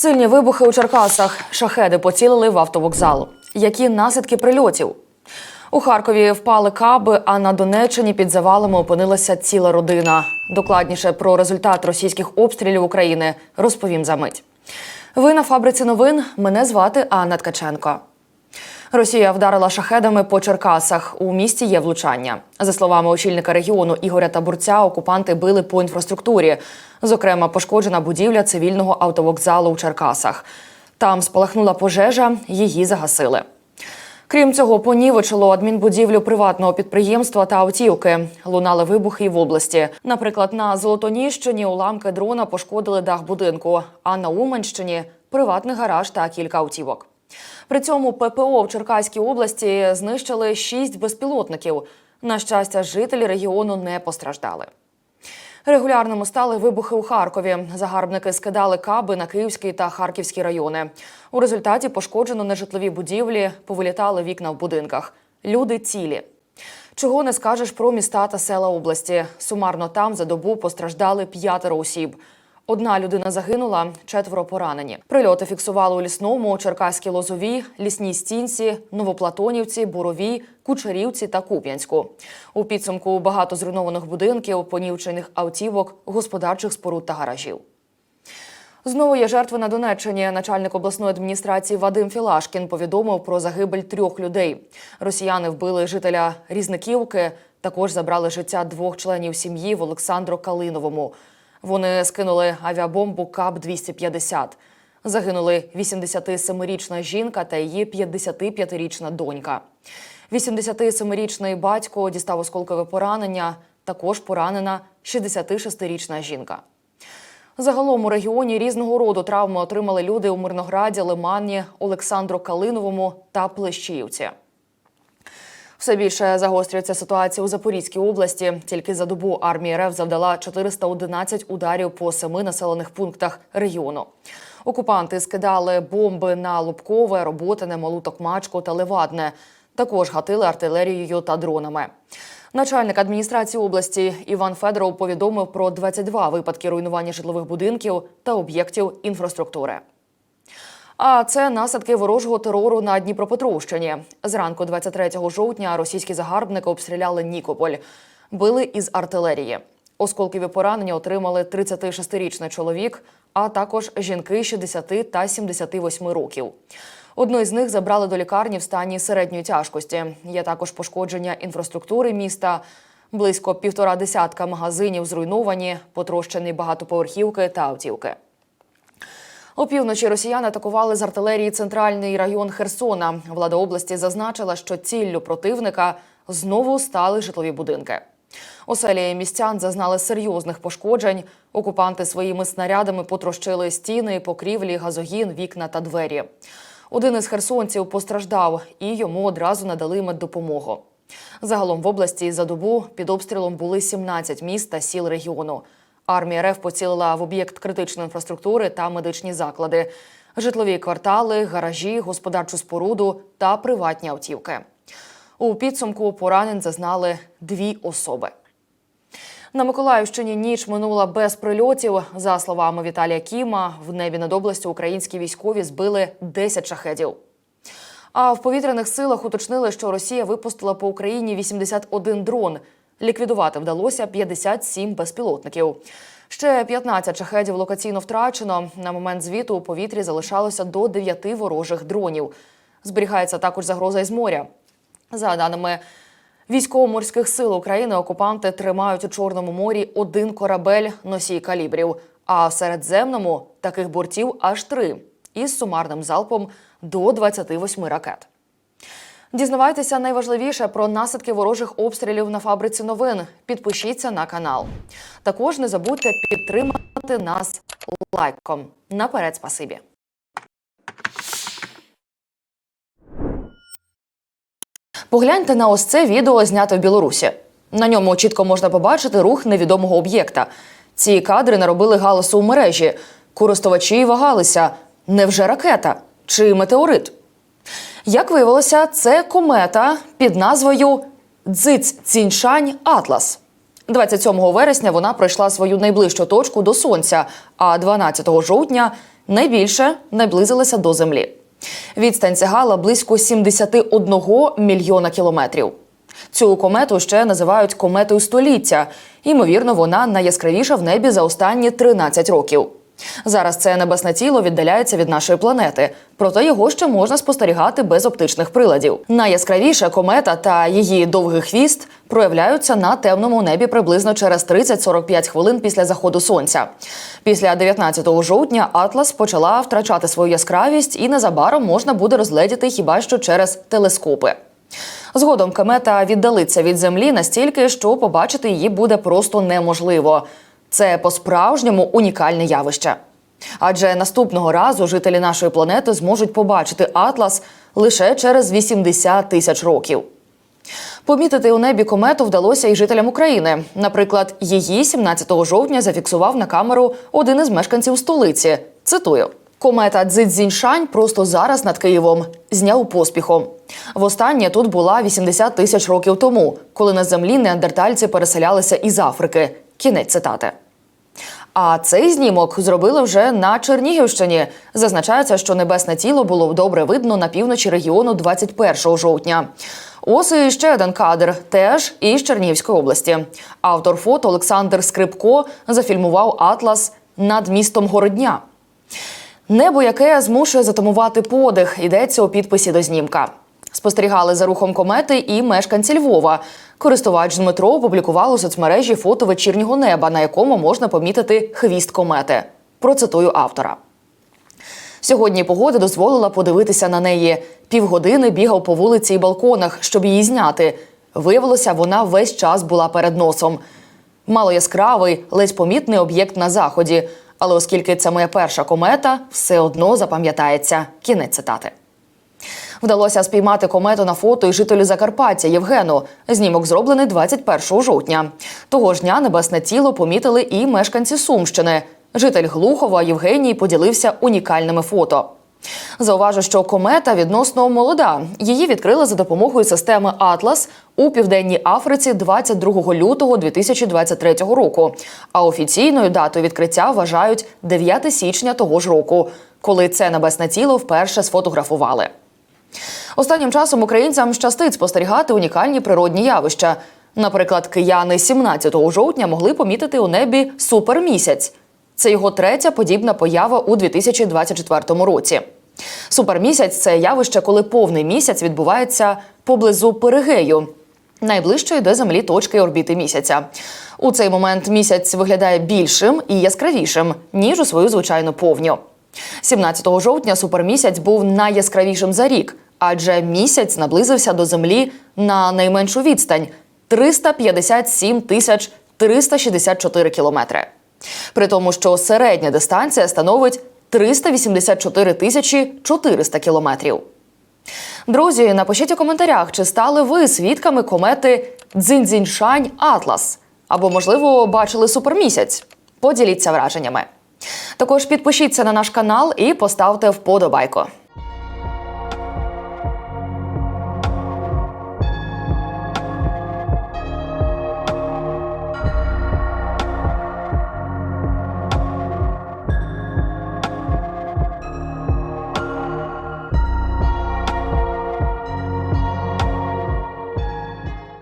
Сильні вибухи у Черкасах. Шахеди поцілили в автовокзал. Які наслідки прильотів? У Харкові впали каби, а на Донеччині під завалами опинилася ціла родина. Докладніше про результат російських обстрілів України розповім за мить. Ви на фабриці новин. Мене звати Анна Ткаченко. Росія вдарила шахедами по Черкасах. У місті є влучання. За словами очільника регіону Ігоря Табурця, окупанти били по інфраструктурі. Зокрема, пошкоджена будівля цивільного автовокзалу у Черкасах. Там спалахнула пожежа, її загасили. Крім цього, понівечило адмінбудівлю приватного підприємства та автівки. Лунали вибухи в області. Наприклад, на Золотоніщині уламки дрона пошкодили дах будинку, а на Уманщині приватний гараж та кілька автівок. При цьому ППО в Черкаській області знищили шість безпілотників. На щастя, жителі регіону не постраждали. Регулярними стали вибухи у Харкові. Загарбники скидали каби на Київський та Харківський райони. У результаті пошкоджено нежитлові будівлі, повилітали вікна в будинках. Люди цілі. Чого не скажеш про міста та села області. Сумарно там за добу постраждали п'ятеро осіб. Одна людина загинула, четверо поранені. Прильоти фіксували у лісному, Черкаській Лозовій, лісній стінці, Новоплатонівці, Буровій, Кучерівці та Куп'янську. У підсумку багато зруйнованих будинків, понівчених автівок, господарчих споруд та гаражів. Знову є жертви на Донеччині. Начальник обласної адміністрації Вадим Філашкін повідомив про загибель трьох людей. Росіяни вбили жителя Різниківки. Також забрали життя двох членів сім'ї в Олександру Калиновому. Вони скинули авіабомбу КАП-250. Загинули 87-річна жінка та її 55-річна донька. 87-річний батько дістав осколкове поранення. Також поранена 66-річна жінка. Загалом у регіоні різного роду травми отримали люди у Мирнограді, Лимані, Олександру Калиновому та Плещіївці. Все більше загострюється ситуація у Запорізькій області. Тільки за добу армія РФ завдала 411 ударів по семи населених пунктах регіону. Окупанти скидали бомби на Лубкове, Роботине, Малу Токмачку та Левадне. Також гатили артилерією та дронами. Начальник адміністрації області Іван Федоров повідомив про 22 випадки руйнування житлових будинків та об'єктів інфраструктури. А це наслідки ворожого терору на Дніпропетровщині. Зранку 23 жовтня російські загарбники обстріляли Нікополь, били із артилерії. Осколкові поранення отримали 36-річний чоловік, а також жінки 60 та 78 років. Одну із них забрали до лікарні в стані середньої тяжкості. Є також пошкодження інфраструктури міста. Близько півтора десятка магазинів зруйновані, потрощені багатоповерхівки та автівки. Опівночі росіяни атакували з артилерії центральний район Херсона. Влада області зазначила, що ціллю противника знову стали житлові будинки. Оселі містян зазнали серйозних пошкоджень. Окупанти своїми снарядами потрощили стіни, покрівлі, газогін, вікна та двері. Один із херсонців постраждав, і йому одразу надали меддопомогу. Загалом в області за добу під обстрілом були 17 міст та сіл регіону. Армія РФ поцілила в об'єкт критичної інфраструктури та медичні заклади, житлові квартали, гаражі, господарчу споруду та приватні автівки. У підсумку поранень зазнали дві особи. На Миколаївщині ніч минула без прильотів. За словами Віталія Кіма, в небі над областю українські військові збили 10 шахедів. А в повітряних силах уточнили, що Росія випустила по Україні 81 дрон. Ліквідувати вдалося 57 безпілотників. Ще 15 шахедів локаційно втрачено. На момент звіту у повітрі залишалося до 9 ворожих дронів. Зберігається також загроза із моря. За даними військово-морських сил України, окупанти тримають у Чорному морі один корабель носій калібрів, а в Середземному таких бортів аж три із сумарним залпом до 28 ракет. Дізнавайтеся найважливіше про наслідки ворожих обстрілів на фабриці новин. Підпишіться на канал. Також не забудьте підтримати нас лайком. Наперед, спасибі. Погляньте на ось це відео, знято в Білорусі. На ньому чітко можна побачити рух невідомого об'єкта. Ці кадри наробили галасу у мережі. Користувачі вагалися: невже ракета чи метеорит? Як виявилося, це комета під назвою Дзиць Ціньшань Атлас. 27 вересня вона пройшла свою найближчу точку до сонця, а 12 жовтня найбільше наблизилася до землі. Відстань сягала близько 71 мільйона кілометрів. Цю комету ще називають кометою століття. Ймовірно, вона найяскравіша в небі за останні 13 років. Зараз це небесне тіло віддаляється від нашої планети, проте його ще можна спостерігати без оптичних приладів. Найяскравіша комета та її довгий хвіст проявляються на темному небі приблизно через 30-45 хвилин після заходу сонця. Після 19 жовтня Атлас почала втрачати свою яскравість, і незабаром можна буде розгледіти хіба що через телескопи. Згодом комета віддалиться від землі настільки, що побачити її буде просто неможливо. Це по-справжньому унікальне явище. Адже наступного разу жителі нашої планети зможуть побачити Атлас лише через 80 тисяч років. Помітити у небі комету вдалося і жителям України. Наприклад, її 17 жовтня зафіксував на камеру один із мешканців столиці. Цитую. Комета Цзиньшань просто зараз над Києвом зняв поспіхом. Востаннє тут була 80 тисяч років тому, коли на землі неандертальці переселялися із Африки. Кінець цитати. А цей знімок зробили вже на Чернігівщині. Зазначається, що небесне тіло було добре видно на півночі регіону 21 жовтня. Ось і ще один кадр, теж із Чернігівської області. Автор фото Олександр Скрипко зафільмував атлас над містом Городня. Небо, яке змушує затамувати подих, йдеться у підписі до знімка. Спостерігали за рухом комети і мешканці Львова. Користувач Дмитро опублікував у соцмережі фото вечірнього неба, на якому можна помітити хвіст комети. Процитую автора. Сьогодні погода дозволила подивитися на неї. Півгодини бігав по вулиці і балконах, щоб її зняти. Виявилося, вона весь час була перед носом. Мало яскравий, ледь помітний об'єкт на заході. Але оскільки це моя перша комета, все одно запам'ятається. Кінець цитати. Вдалося спіймати комету на фото і жителю Закарпаття Євгену. Знімок зроблений 21 жовтня. Того ж дня небесне тіло помітили і мешканці Сумщини. Житель Глухова Євгеній поділився унікальними фото. Зауважу, що комета відносно молода. Її відкрили за допомогою системи Атлас у південній Африці 22 лютого 2023 року. А офіційною датою відкриття вважають 9 січня того ж року, коли це небесне тіло вперше сфотографували. Останнім часом українцям щастить спостерігати унікальні природні явища. Наприклад, кияни 17 жовтня могли помітити у небі супермісяць. Це його третя подібна поява у 2024 році. Супермісяць це явище, коли повний місяць відбувається поблизу перигею, найближчої до землі точки орбіти місяця. У цей момент місяць виглядає більшим і яскравішим ніж у свою звичайну повню. 17 жовтня супермісяць був найяскравішим за рік, адже місяць наблизився до землі на найменшу відстань 357 тисяч 364 кілометри. При тому, що середня дистанція становить 384 тисячі 400 кілометрів. Друзі, напишіть у коментарях, чи стали ви свідками комети Дзиньцзіньшань Атлас або, можливо, бачили супермісяць. Поділіться враженнями. Також підпишіться на наш канал і поставте вподобайку.